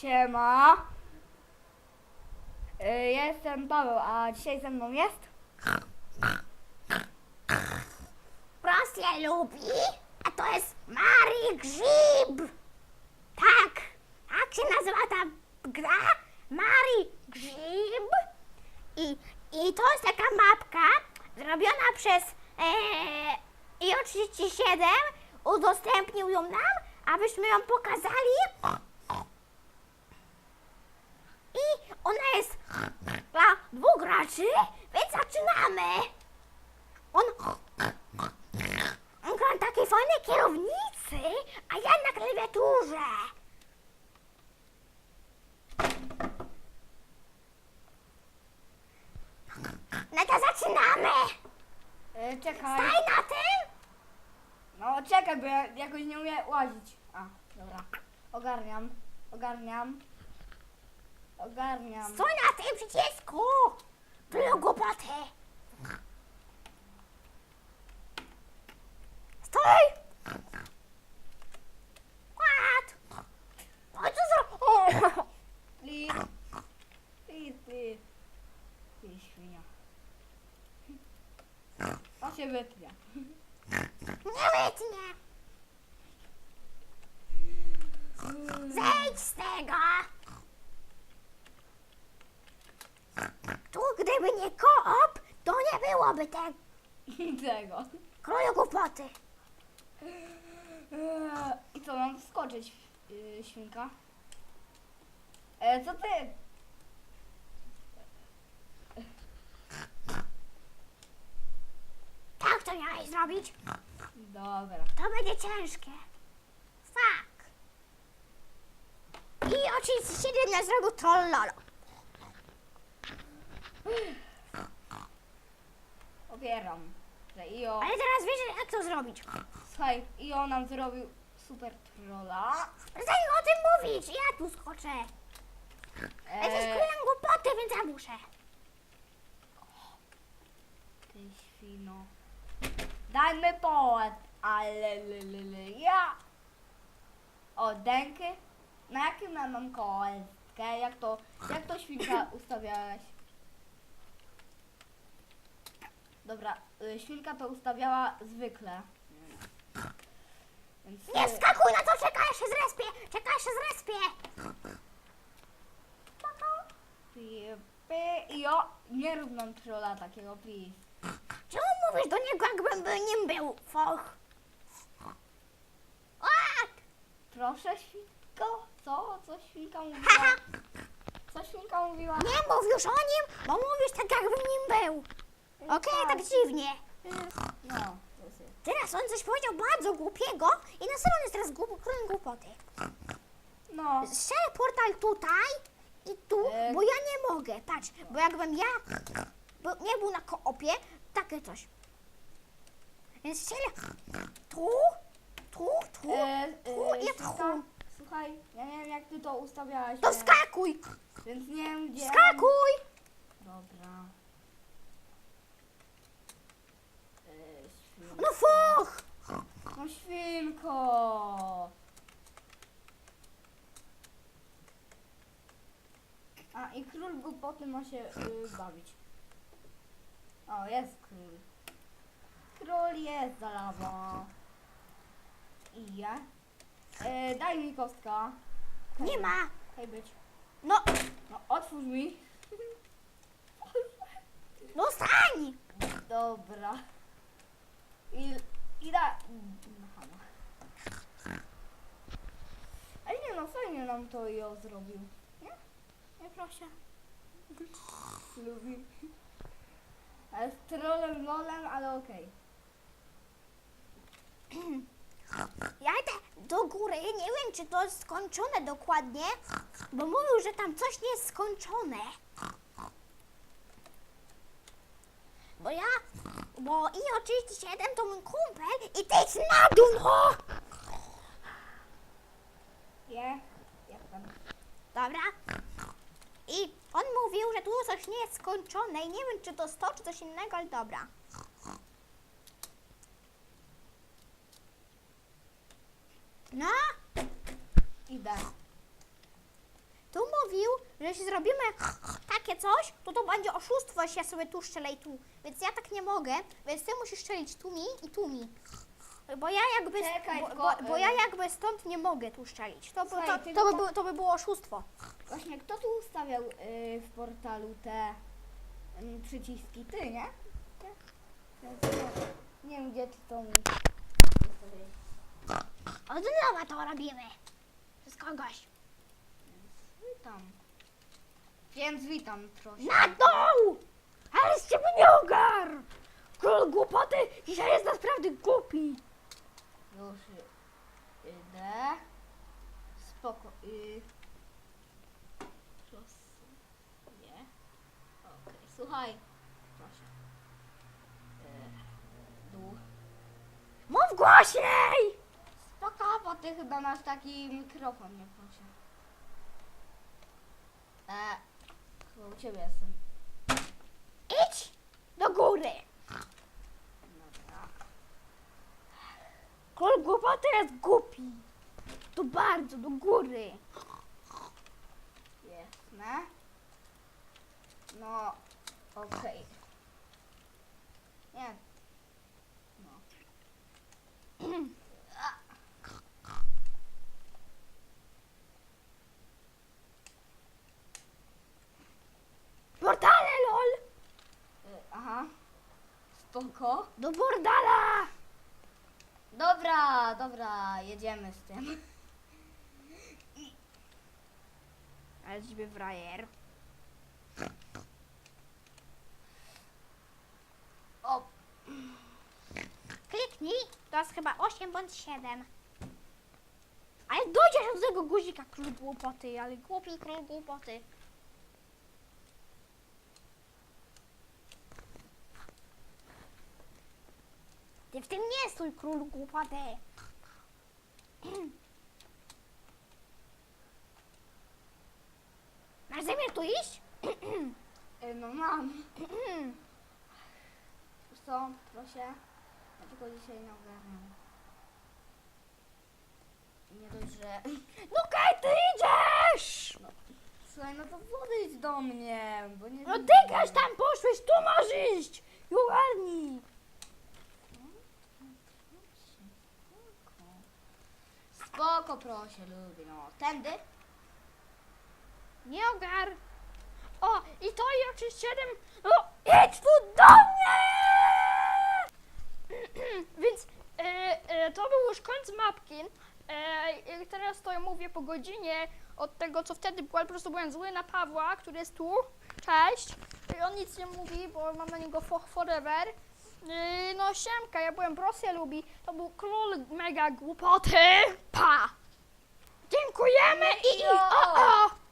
Siema. Y, jestem Paweł, a dzisiaj ze mną jest? Rosję lubi, a to jest Mari Grzyb. Tak, tak się nazywa ta gra, Mari Grzyb. I, I to jest taka mapka zrobiona przez e, IO37, udostępnił ją nam, abyśmy ją pokazali. I ona jest dla graczy, więc zaczynamy. On, on gra na takiej fajnej kierownicy, a ja na klawiaturze. No to zaczynamy. Y, Czekaj. Staj na tym. No czekaj, bo ja jakoś nie umiem łazić. A, dobra. Ogarniam. Ogarniam. Ogarniam. Stój na tym przycisku. Tyle głupoty. Stój. Kład. O, co za... O. Please. Please, please. Ty świnia. On się wytnie. Nie wytnie. Zejdź z tego. Tu gdyby nie koop, to nie byłoby tego. Tego. Królu głupoty. Eee, I co, mam skoczyć, yy, świnka? E, co ty? Tak to miałeś zrobić. Dobra. To będzie ciężkie. Fuck. I oczywiście na zrobił trollolo. Opieram. Że Io, Ale teraz wiesz jak to zrobić. słuchaj, Io nam zrobił super trolla. Przestań o tym mówić, ja tu skoczę. Ja to jest E, królem głupoty, więc ja muszę. ty świno. Dajmy połat, ale lelele, ja. O, dęky. Na jakim ja mam kołeczkę? Jak to, jak to świnka ustawiałeś? Dobra, y, świnka to ustawiała zwykle. Więc, Nie y, wskakuj na to, czekaj, się zrespię. Czekaj, się zrespię. Pi, pi, I o, nie rób nam trolla takiego, please. Czemu mówisz do niego, jakbym by nim był? Foch. Proszę świnko, co? Co świnka mówiła? Co świnka mówiła? nie mów już o nim, bo mówisz tak, jakbym nim był. Okej, tak dziwnie. No. Teraz on coś powiedział bardzo głupiego i na serio on jest teraz głup, królem głupoty. No, Strzelę portal tutaj i tu, E. bo ja nie mogę. Patrz, bo jakbym ja bo nie był na koopie, takie coś. Więc strzelę tu, tu, tu, e, tu e, i świnka, tu. słuchaj, ja nie wiem jak ty to ustawiałaś. To skakuj, Więc nie wiem gdzie. skakuj. Dobra. E, świnko. No fuch. No świnko! A i król głupoty ma się y, bawić. O, jest król. Król jest za lawą. I ja. E, daj mi kostka. Nie ma. Hej być. No, No otwórz mi. no stań. Dobra. I, i da... Aha, no. Ale nie no, fajnie nam to ją zrobił. Nie? Nie proszę. Lubi. Ale z trolem, lolem, ale okej. Ja idę do góry, nie wiem czy to jest skończone dokładnie, bo mówił, że tam coś nie jest skończone. Bo ja, bo i oczywiście jeden to mój kumpel i ty idź na dół, no! Tam. Dobra. I on mówił, że tu coś nie jest skończone i nie wiem czy to jest to, czy coś innego, ale dobra. No, Idę. że jeśli zrobimy takie coś, to to będzie oszustwo, jeśli ja sobie tu szczelę i tu. Więc ja tak nie mogę, więc ty musisz szczelić tu mi i tu mi. Bo ja jakby, Czekaj, bo, bo, bo ja jakby stąd nie mogę tu szczelić. To, by, Słuchaj, to, to, by, było- to by było oszustwo. Właśnie kto tu ustawiał y, w portalu te przyciski? Ty, nie? Nie wiem gdzie ty to mi ustawiłeś. Od nowa to robimy. Z kogoś. Witam. Więc witam proszę. Na dół! Ale z ciebie nie ogar! Król głupoty dzisiaj jest naprawdę głupi. Już idę. Spoko. Y, losuję. Okej, słuchaj. Proszę. Y, dół. Mów głośniej! Spoko, bo ty chyba masz taki mikrofon, nie proszę. E, chyba u ciebie jestem. Idź do góry. Dobra. Król głupoty jest głupi. To bardzo, do góry. Jasne. No, okej. Nie. No. Portale, lol! Y, aha. Spoko. Do bordala! Dobra, dobra, jedziemy z tym. Ale ciebie frajer. O, Kliknij, to jest chyba 8 bądź 7. Ale dojdziesz do tego guzika król głupoty, ale głupi król głupoty. Ty w tym nie stój król głupoty. Masz zamiar tu iść? y, no mam. Wiesz co, proszę. Ja tylko dzisiaj nie ogarniam. Nie dość, że... No kaj, ty idziesz! Słuchaj, no to podejdź do mnie, bo nie... No dygasz tam poszłeś, tu masz iść! I ogarnij! Spoko, proszę, lubię, no. Tędy? Nie ogar. O, i to jest 7. No, idź tu do mnie! Więc e, e, to był już koniec mapki. E, i teraz to ja mówię po godzinie od tego, co wtedy było, po prostu byłem zły na Pawła, który jest tu. Cześć. I on nic nie mówi, bo mam na niego fo- forever. E, no siemka, ja byłem Rosja lubi. To był król mega głupoty. Pa! Dziękujemy i... Jo. O, o!